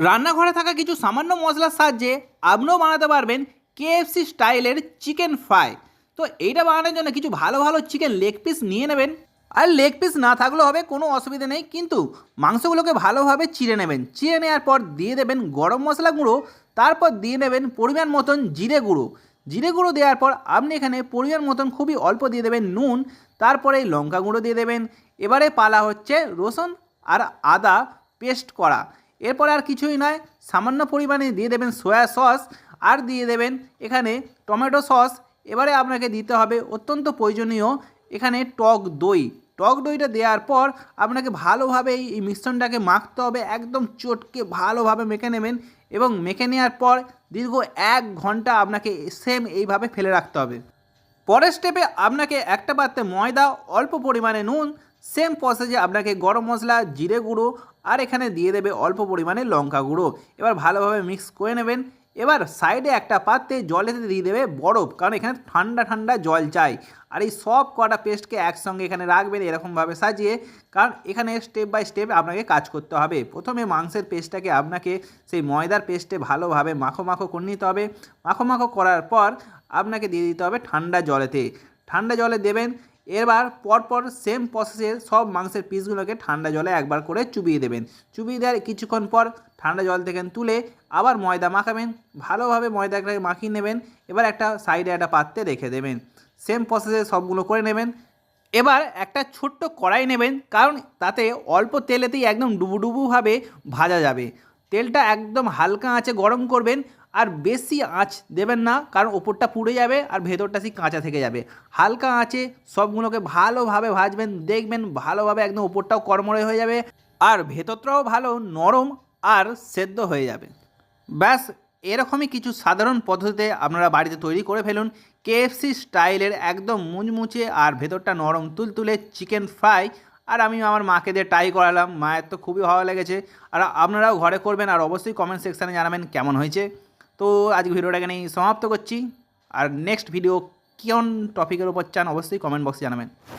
রান্নাঘরে থাকা কিছু সামান্য মশলার সাহায্যে আপনিও বানাতে পারবেন কেএফসি স্টাইলের চিকেন ফ্রাই। তো এইটা বানানোর জন্য কিছু ভালো ভালো চিকেন লেগ পিস নিয়ে নেবেন। আর লেগ পিস না থাকলেও হবে, কোনো অসুবিধা নেই। কিন্তু মাংসগুলোকে ভালোভাবে চিড়ে নেবেন। চিড়ে নেওয়ার পর দিয়ে দেবেন গরম মশলা গুঁড়ো, তারপর দিয়ে নেবেন পরিমাণ মতন জিরে গুঁড়ো। জিরে গুঁড়ো দেওয়ার পর আপনি এখানে পরিমাণ মতন খুবই অল্প দিয়ে দেবেন নুন, তারপরে লঙ্কা গুঁড়ো দিয়ে দেবেন। এবারে পালা হচ্ছে রসুন আর আদা পেস্ট করা। এরপরে আর কিছুই নয়, সামান্য পরিমাণে দিয়ে দেবেন সয়া সস আর দিয়ে দেবেন এখানে টমেটো সস এবারে আপনাকে দিতে হবে অত্যন্ত প্রয়োজনীয় এখানে টক দই। টক দইটা দেওয়ার পর আপনাকে ভালোভাবে এই মিশ্রণটাকে মাখতে হবে, একদম চটকে ভালোভাবে মেখে নেবেন এবং মেখে নেওয়ার পর দীর্ঘ এক ঘণ্টা আপনাকে সেম এইভাবে ফেলে রাখতে হবে। পরের স্টেপে আপনাকে একটা পাত্রে ময়দা, অল্প পরিমাণে নুন সেম প্রসেসে আপনাকে গরম মশলা, জিরে গুঁড়ো, আর এখানে দিয়ে দেবে অল্প পরিমাণে লঙ্কা গুঁড়ো। এবার ভালোভাবে মিক্স করে নেবেন। এবার সাইডে একটা পাত্রে জলেতে দিয়ে দেবে বরফ, কারণ এখানে ঠান্ডা ঠান্ডা জল চাই। আর এই সব কটা পেস্টকে একসঙ্গে এখানে রাখবেন এরকমভাবে সাজিয়ে, কারণ এখানে স্টেপ বাই স্টেপ আপনাকে কাজ করতে হবে। প্রথমে মাংসের পেস্টটাকে আপনাকে সেই ময়দার পেস্টে ভালোভাবে মাখো মাখো করে নিতে হবে। মাখো মাখো করার পর আপনাকে দিয়ে দিতে হবে ঠান্ডা জলেতে। ঠান্ডা জলে দেবেন। এবার পরপর সেম প্রসেসে সব মাংসের পিসগুলোকে ঠান্ডা জলে একবার করে চুবিয়ে দেবেন। চুবিয়ে দেওয়ার কিছুক্ষণ পর ঠান্ডা জল থেকে তুলে আবার ময়দা মাখাবেন, ভালোভাবে ময়দাটাকে মাখিয়ে নেবেন, এবার একটা সাইডে একটা পাত্রে রেখে দেবেন। সেম প্রসেসে সবগুলো করে নেবেন। এবার একটা ছোট্ট কড়াই নেবেন, কারণ তাতে অল্প তেলেতেই একদম ডুবুডুবুভাবে ভাজা যাবে। তেলটা একদম হালকা আঁচে গরম করবেন আর বেশি আঁচ দেবেন না, কারণ ওপরটা পুড়ে যাবে আর ভেতরটা সেই কাঁচা থেকে যাবে। হালকা আঁচে সবগুলোকে ভালোভাবে ভাজবেন, দেখবেন ভালোভাবে একদম ওপরটাও কর্মরে হয়ে যাবে আর ভেতরটাও ভালো নরম আর সেদ্ধ হয়ে যাবে। ব্যাস, এরকমই কিছু সাধারণ পদ্ধতিতে আপনারা বাড়িতে তৈরি করে ফেলুন। কেএফসি স্টাইলের একদম মুচমুচে আর ভেতরটা নরম তুলতুলে চিকেন ফ্রাই। আর আমি আমার মাকে দিয়ে ট্রাই করালাম, মায়ের তো খুবই ভালো লেগেছে। আর আপনারাও ঘরে করবেন আর অবশ্যই কমেন্ট সেকশানে জানাবেন কেমন হয়েছে। তো আজকে ভিডিওটা এখানেই সমাপ্ত করছি। আর নেক্সট ভিডিও কোন টপিকের উপর চান অবশ্যই কমেন্ট বক্সে জানাবেন।